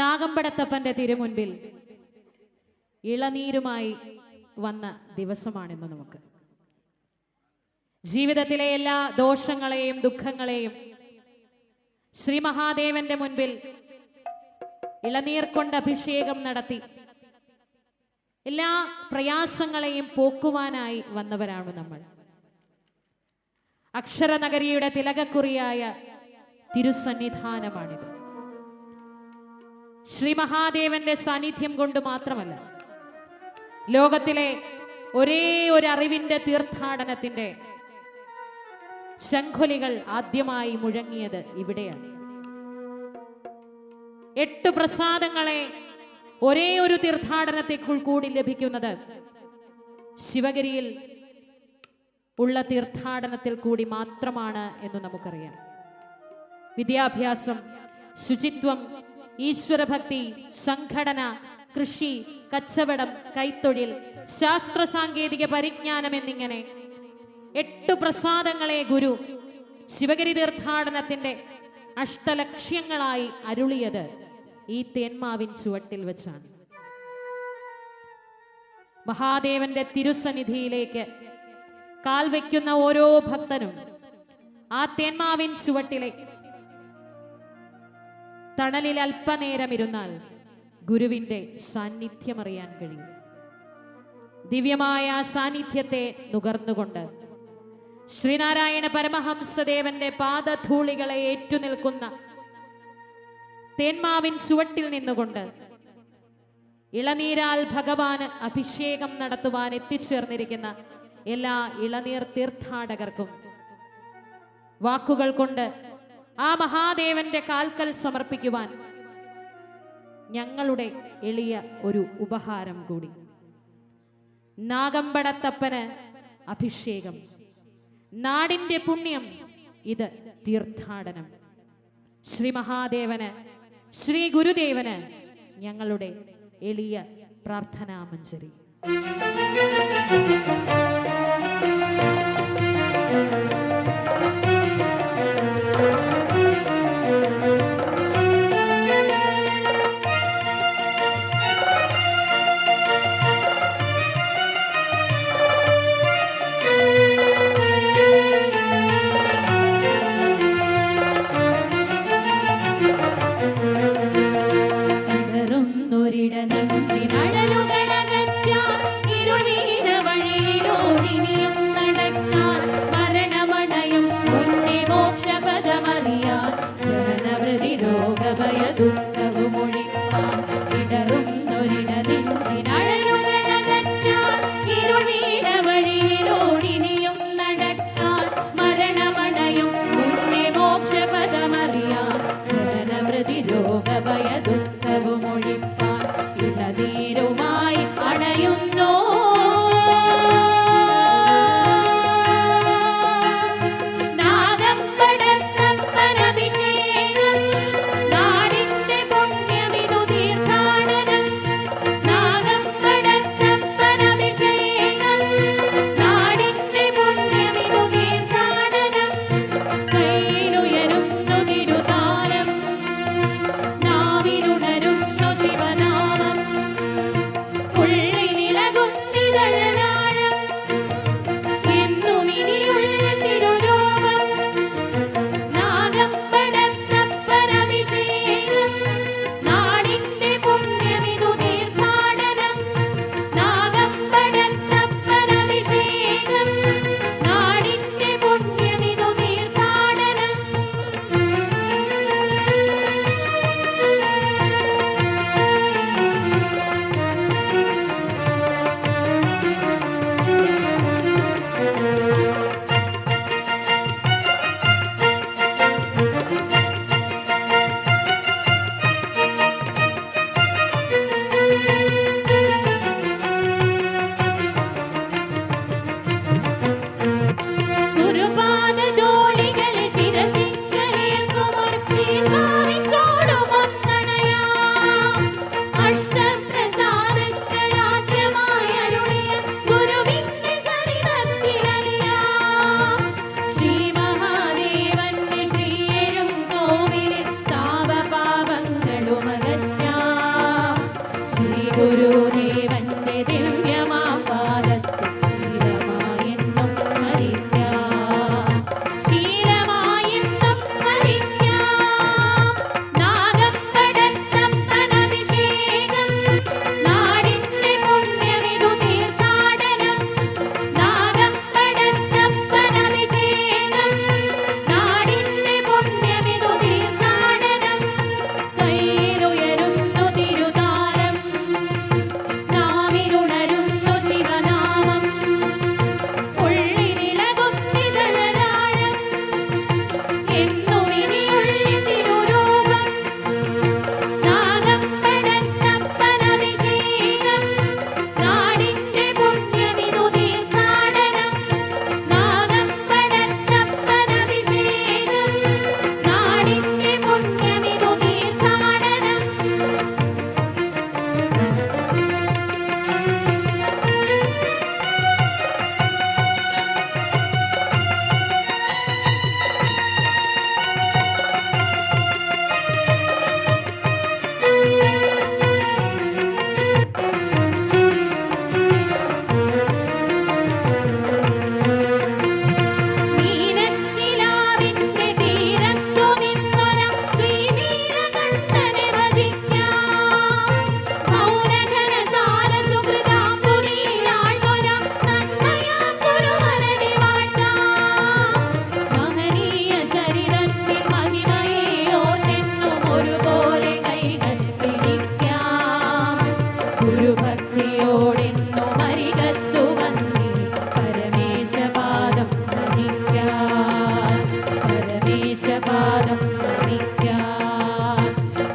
നാഗമ്പടത്തപ്പന്റെ തിരുമുൻപിൽ ഇളനീരുമായി വന്ന ദിവസമാണിന്ന് നമുക്ക്. ജീവിതത്തിലെ എല്ലാ ദോഷങ്ങളെയും ദുഃഖങ്ങളെയും ശ്രീ മഹാദേവന്റെ മുൻപിൽ ഇളനീർ കൊണ്ട് അഭിഷേകം നടത്തി എല്ലാ പ്രയാസങ്ങളെയും പോക്കുവാനായി വന്നവരാണ് നമ്മൾ. അക്ഷരനഗരിയുടെ തിലകക്കുറിയായ തിരുസന്നിധാനമാണിത്. ശ്രീ മഹാദേവന്റെ സാന്നിധ്യം കൊണ്ട് മാത്രമല്ല ലോകത്തിലെ ഒരേ ഒരു അറിവിന്റെ തീർത്ഥാടനത്തിന്റെ ശംഖുലികൾ ആദ്യമായി മുഴങ്ങിയത് ഇവിടെയാണ്. എട്ട് പ്രസാദങ്ങളെ ഒരേ ഒരു തീർത്ഥാടനത്തിൽ കൂടി ലഭിക്കുന്നത് ശിവഗിരിയിൽ ഉള്ള തീർത്ഥാടനത്തിൽ കൂടി മാത്രമാണ് എന്ന് നമുക്കറിയാം. വിദ്യാഭ്യാസം ശുചിത്വം ഈശ്വരഭക്തി സംഘടന കൃഷി കച്ചവടം കൈത്തൊഴിൽ ശാസ്ത്ര സാങ്കേതിക പരിജ്ഞാനം എന്നിങ്ങനെ എട്ടു പ്രസാദങ്ങളെ ഗുരു ശിവഗിരി തീർത്ഥാടനത്തിന്റെ അഷ്ടലക്ഷ്യങ്ങളായി അരുളിയത് ഈ തേന്മാവിൻ ചുവട്ടിൽ വെച്ചാണ്. മഹാദേവന്റെ തിരുസന്നിധിയിലേക്ക് കാൽ വയ്ക്കുന്ന ഓരോ ഭക്തനും ആ തേന്മാവിൻ ചുവട്ടിലെ തണലിൽ അല്പനേരം ഇരുന്നാൽ ഗുരുവിന്റെ സാന്നിധ്യം അറിയാൻ കഴിയും. ദിവ്യമായ സാന്നിധ്യത്തെ നുകർന്നുകൊണ്ട് ശ്രീനാരായണ പരമഹംസദേവന്റെ പാദധൂളികളെ ഏറ്റുനിൽക്കുന്ന തേന്മാവിൻ ചുവട്ടിൽ നിന്നുകൊണ്ട് ഇളനീരാൽ ഭഗവാന് അഭിഷേകം നടത്തുവാൻ എത്തിച്ചേർന്നിരിക്കുന്ന എല്ലാ ഇളനീർ തീർത്ഥാടകർക്കും വാക്കുകൾ കൊണ്ട് ആ മഹാദേവന്റെ കാൽക്കൽ സമർപ്പിക്കുവാൻ ഞങ്ങളുടെ എളിയ ഒരു ഉപഹാരം കൂടി. നാഗമ്പടത്തപ്പന് അഭിഷേകം. നാടിന്റെ പുണ്യം ഇത് തീർത്ഥാടനം. ശ്രീ മഹാദേവന് ശ്രീ ഗുരുദേവന് ഞങ്ങളുടെ എളിയ പ്രാർത്ഥനാമഞ്ജരി. Thank you.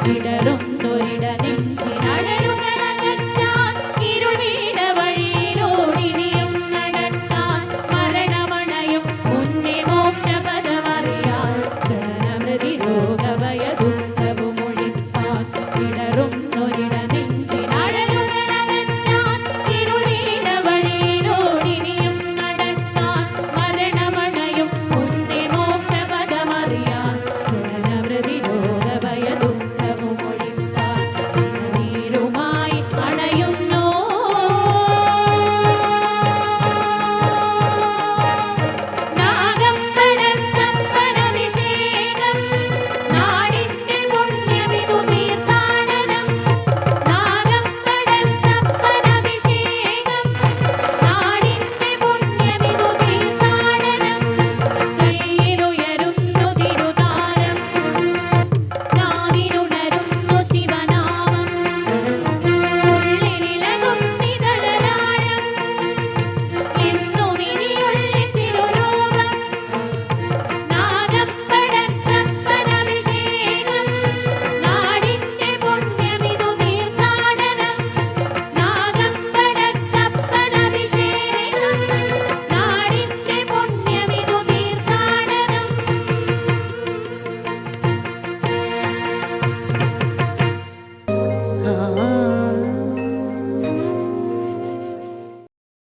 விடரோ